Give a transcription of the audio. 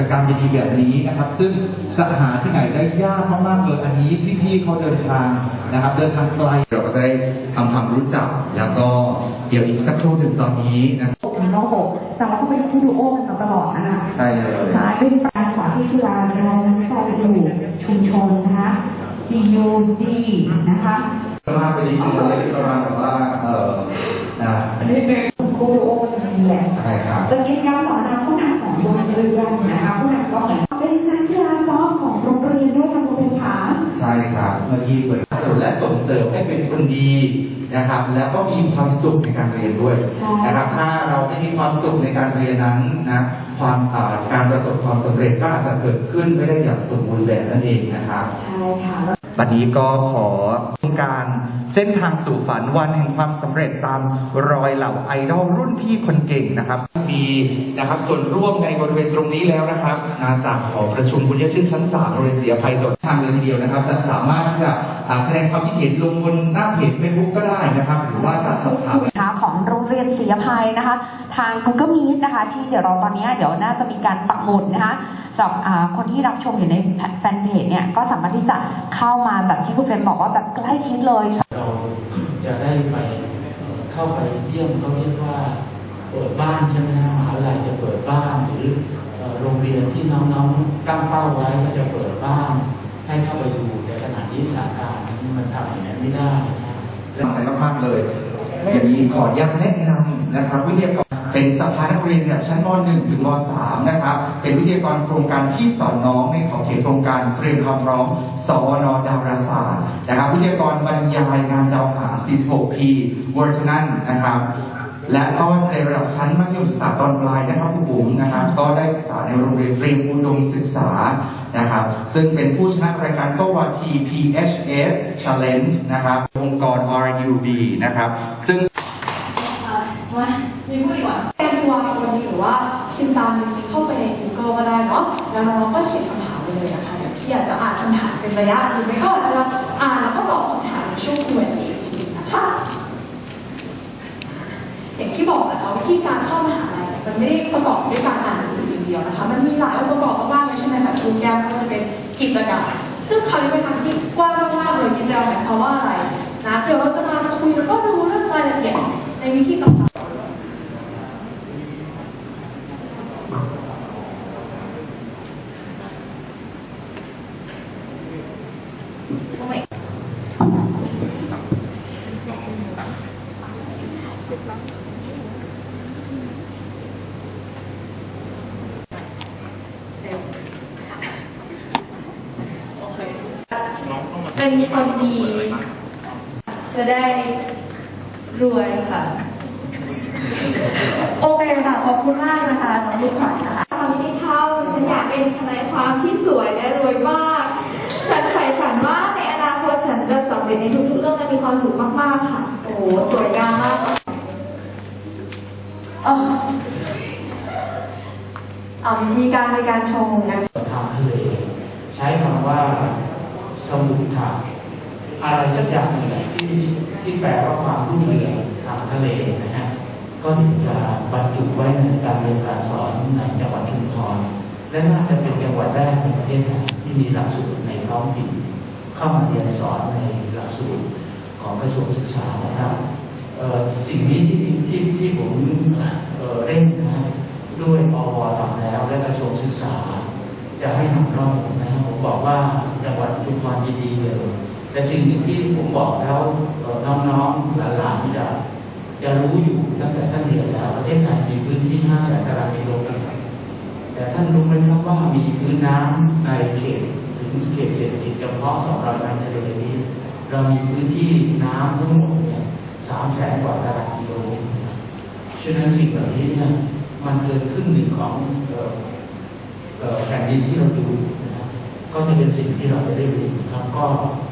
จกรรมดีๆแบบนี้นะครับ ซึ่งจะหาที่ไหนได้ยากมากๆเลยอันนี้พี่ๆเขาเดินทางนะครับ เดินทางไกลเราก็จะได้ทำความรู้จัก แล้วก็เดี๋ยวอีกสักครู่หนึ่งตอนนี้นะครับมีน้องหกแต่ว่าก็เป็นคู่ดูโอกันมาตลอดนะคะใช่เลยใช่เป็นการสอนที่จุฬาเราไปสู่ชุมชนนะคะ CUD นะคะมากไปดีคือเลยประมาณแบบว่าเออนะอันนี้นี่เป็นคู่ดูโอจริงๆแหละใช่ครับจะกิจ ก็เหมือนเป็นนักกีฬากอล์ฟของโรงเรียนด้วยกันเป็นขาใช่ครับเมื่อกี้เหมือนสนับสนุนและส่งเสริมให้เป็นคนดีนะครับ แล้วก็มีความสุขในการเรียนด้วยใช่นะครับ ถ้าเราไม่มีความสุขในการเรียนนั้นนะความอ่าการประสบความสำเร็จก็อาจจะเกิดขึ้นไม่ได้อย่างสมบูรณ์แบบนั่นเองนะครับใช่ค่ะวันนี้ก็ขอต้องการเส้นทางสู่ฝันวันแห่งความสำเร็จตามรอยเหล่าไอดอลรุ่นพี่คนเก่งนะครับมีนะครับ ส่วนร่วมในบริเวณตรงนี้แล้วนะครับนาจากหอประชุมคุณยชื่นชั้นสามโรงเรียนศรีอภัยจังหวัดทางเลยทีเดียวนะครับจะสามารถที่จะแสดงความคิดเห็นลงบนหน้าเพจเฟซบุ๊กก็ได้นะครับ หรือว่าจะสอบถามนะของโรงเรียนศรีอภัยนะคะ ทาง Google Meet นะคะ ที่เดี๋ยวเราตอนนี้เดี๋ยวน่าจะมีการปักหมุดนะคะสำหรับคนที่รับชมอยู่ในแฟนเพจเนี่ยก็สามารถที่จะเข้ามาแบบที่คุณเฟรมบอกว่าแบบใกล้ชิดเลยเรา จะได้ไปเข้าไปเยี่ยมเขาเรียกว่าเปิดบ้านใช่ไหมฮะมหาลัยจะเปิดบ้านหรือโรงเรียนที่น้องๆตั้งเป้าไว้ก็จะเปิดบ้านให้เข้าไปดูแต่ขณะนี้สาการณ์มันทำอย่างนี้ไม่ได้นะตั้งใจมากๆเลยอย่างนี้ขอย้ำแนะนำ นะครับวิทยากรเป็นสภานักเรียนแบบชั้นม .1 ถึงม .3 นะครับเป็นวิทยากรโครงการที่สอนน้องในขอบเขตโครงการเตรียมความพร้อมสวนดาราศาสตร์นะครับวิทยากรบรรยายงานดาวหาง 46P เวอร์ชันนั้นนะครับและก็ในระดับชั้นมัธยมศึกษาตอนปลายนะครับผู้บุ๋มนะครับก็ได้ศึกษาในโรงเรียนเตรียมอุดมศึกษานะครับ ซึ่งเป็นผู้ชนะรายการโตวาที PHS Challenge นะครับองค์กร RUB นะครับ ซึ่ง มามีพูดดีกว่าเป็นตัวกับวันนี้หรือว่าพิมพ์ตามลิงก์เข้าไปใน Google ก็ได้เนาะแล้วน้องๆก็เขียนคำถามไปเลยนะคะเดี๋ยวพี่อาจจะอ่านคำถามเป็นระยะหรือไม่ก็อาจจะอ่านแล้วก็ตอบคำถามช่วง Q&A ชีวิตนะคะอย่างที่บอกนะคะวิธีการเข้ามหาลัยมันไม่ได้ประกอบด้วยการอ่านหนังสืออย่างเดียวนะคะ มันมีหลายองค์ประกอบมากๆเลยใช่ไหมคะทุกอย่างก็จะเป็นกิจกรรมซึ่งคราวนี้เป็นคำที่กว้างมากๆเลยกิจกรรมหมายความว่าอะไรนะเดี๋ยวเราจะมาคุยแล้วก็รู้เรื่องรายละเอียดในวิธีต่างๆ โอ เคเป็นคนดี จะได้รวยค่ะ โอเคค่ะ ขอบคุณมากนะคะน้องลูกขวัญนะคะความไม่เท่า ฉันอยากเป็นทนายความที่สวยและรวยมาก ฉันใฝ่ฝันว่าในอ นาคตฉันจะสำเร็จในทุกๆเรื่องและมีความสุขมากๆค่ะ โอ้โหสวยงามมากเอออ่ามีการมีการชมนะทางทะเลใช้คำว่า สมุทรอะไรสักอย่างหนึ่งแหละที่ที่แปลว่าความรุ่งเรืองทางทะเลนะฮะก็ถึงจะบรรจุไว้ในการเรียนการสอนในจังหวัดชุมพรและน่าจะเป็นจังหวัดแรกในประเทศไทยที่มีหลักสูตรในท้องถิ่น เข้ามาเรียนสอนในหลักสูตรของกระทรวงศึกษานะครับสิ่งนี้ที่ที่ที่ผมเเร่งนะด้วยอวทำแล้ว และกระทรวงศึกษา จะให้นำร่องนะครับผมบอกว่าจังหวัดชุมพรยินดีเลยแต่สิ่งหนึ่งที่ผมบอกแล้วน้องๆหลานๆจะจะรู้อยู่ตั้งแต่ท่านเรียนแล้วประเทศไทยมีพื้นที่5แสนตารางกิโลเมตรแต่ท่านรู้ไหมครับว่ามีพื้นน้ำในเขตถึงเขตเศรษ เฉพาะ200ไมล์ทะเลนี้ เรามีพื้นที่น้ำทั้งหมดเนี่ย3แสนกว่าตารางกิโลเมตรฉะนั้นสิ่งเหล่านี้เนี่ยมันเกินครึ่งหนึ่งของแผ่นดินที่เราดูนะครับก็จะเป็นสิ่งที่เราจะได้เรียนครับก็